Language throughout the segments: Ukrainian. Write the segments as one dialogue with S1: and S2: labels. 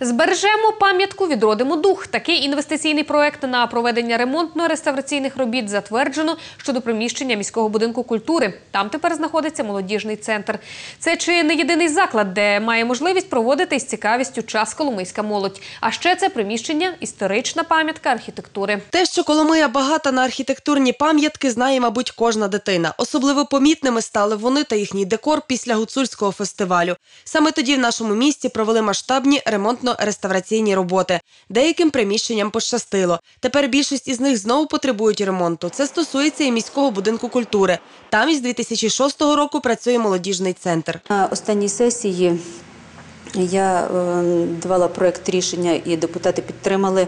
S1: Збережемо пам'ятку, відродимо дух. Такий інвестиційний проект на проведення ремонтно-реставраційних робіт затверджено щодо приміщення міського будинку культури. Там тепер знаходиться молодіжний центр. Це чи не єдиний заклад, де має можливість проводити із цікавістю час коломийська молодь. А ще це приміщення історична пам'ятка архітектури.
S2: Те, що Коломия багата на архітектурні пам'ятки, знає, мабуть, кожна дитина. Особливо помітними стали вони та їхній декор після гуцульського фестивалю. Саме тоді в нашому місті провели масштабні ремонтно-реставраційні роботи. Деяким приміщенням пощастило. Тепер більшість із них знову потребують ремонту. Це стосується і міського будинку культури. Там із 2006 року працює молодіжний центр.
S3: На останній сесії я е, давала проект рішення, і депутати підтримали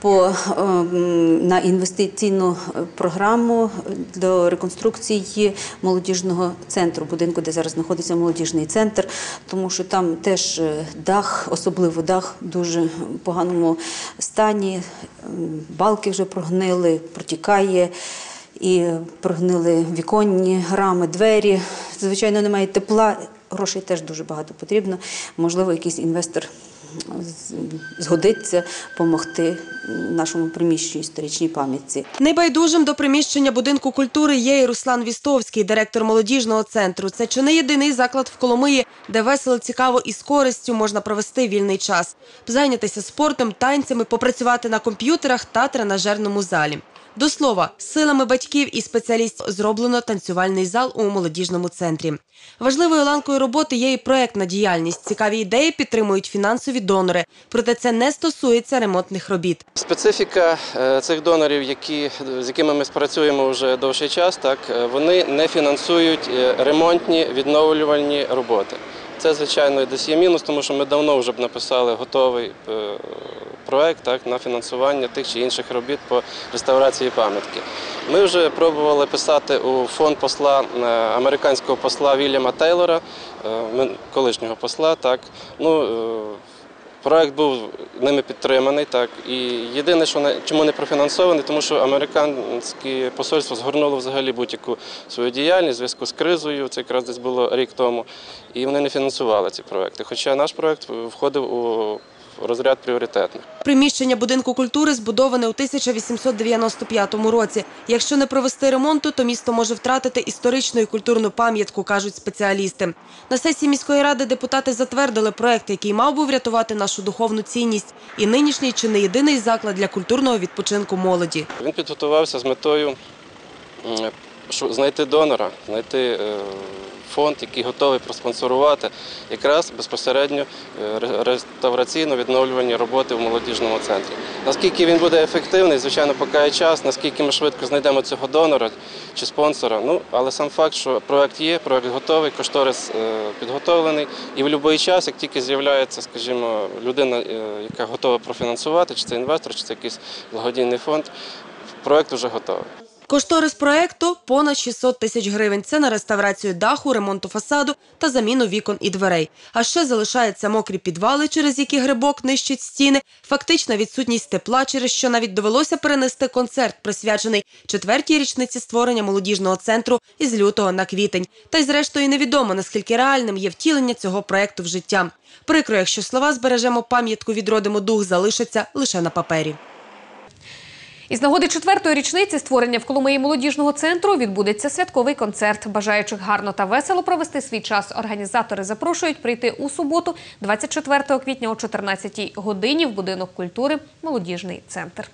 S3: по, е, на інвестиційну програму до реконструкції молодіжного центру, будинку, де зараз знаходиться молодіжний центр, тому що там теж е, дах, особливо дах, дуже поганому стані. Балки вже прогнили, протікає. І прогнили віконні рами, двері. Звичайно, немає тепла. Грошей теж дуже багато потрібно. Можливо, якийсь інвестор згодиться допомогти нашому приміщенню історичній пам'ятці.
S2: Небайдужим до приміщення будинку культури є і Руслан Вістовський, директор молодіжного центру. Це чи не єдиний заклад в Коломиї, де весело, цікаво і з користю можна провести вільний час, зайнятися спортом, танцями, попрацювати на комп'ютерах та тренажерному залі. До слова, силами батьків і спеціалістів зроблено танцювальний зал у молодіжному центрі. Важливою ланкою роботи є і проектна діяльність. Цікаві ідеї підтримують фінансові донори. Проте це не стосується ремонтних робіт.
S4: Специфіка е, цих донорів, які, з якими ми спрацюємо вже довший час, так, е, вони не фінансують е, ремонтні відновлювальні роботи. Це, звичайно, десь є мінус, тому що ми давно вже б написали готовий проект так, на фінансування тих чи інших робіт по реставрації пам'ятки. Ми вже пробували писати у фонд посла е, американського посла Вільяма Тейлора, е, колишнього посла. Так. Ну, е, Проект був ними підтриманий, так і єдине, що не чому не профінансований, тому що американське посольство згорнуло взагалі будь-яку свою діяльність в зв'язку з кризою. Це якраз десь було рік тому, і вони не фінансували ці проекти. Хоча наш проект входив у розряд пріоритетних.
S2: Приміщення будинку культури збудоване у 1895 році. Якщо не провести ремонту, то місто може втратити історичну і культурну пам'ятку, кажуть спеціалісти. На сесії міської ради депутати затвердили проект, який мав би врятувати нашу духовну цінність. І нинішній чи не єдиний заклад для культурного відпочинку молоді.
S4: Він підготувався з метою знайти донора, знайти е, фонд, який готовий проспонсорувати якраз безпосередньо е, реставраційно-відновлювальні роботи в молодіжному центрі. Наскільки він буде ефективний, звичайно, поки є час, наскільки ми швидко знайдемо цього донора чи спонсора. Ну, але сам факт, що проект є, проект готовий, кошторис е, підготовлений, і в будь-який час, як тільки з'являється, скажімо, людина, е, яка готова профінансувати, чи це інвестор, чи це якийсь благодійний фонд, проект вже готовий.
S2: Кошторис проекту – понад 600 тисяч гривень. Це на реставрацію даху, ремонту фасаду та заміну вікон і дверей. А ще залишаються мокрі підвали, через які грибок нищить стіни, фактична відсутність тепла, через що навіть довелося перенести концерт, присвячений четвертій річниці створення молодіжного центру із лютого на квітень. Та й зрештою невідомо, наскільки реальним є втілення цього проекту в життя. Прикро, якщо слова «збережемо пам'ятку, відродимо дух» залишаться лише на папері.
S1: Із нагоди четвертої річниці створення в Коломиї молодіжного центру відбудеться святковий концерт. Бажаючих гарно та весело провести свій час. Організатори запрошують прийти у суботу, 24 квітня о 14 годині в будинок культури Молодіжний центр.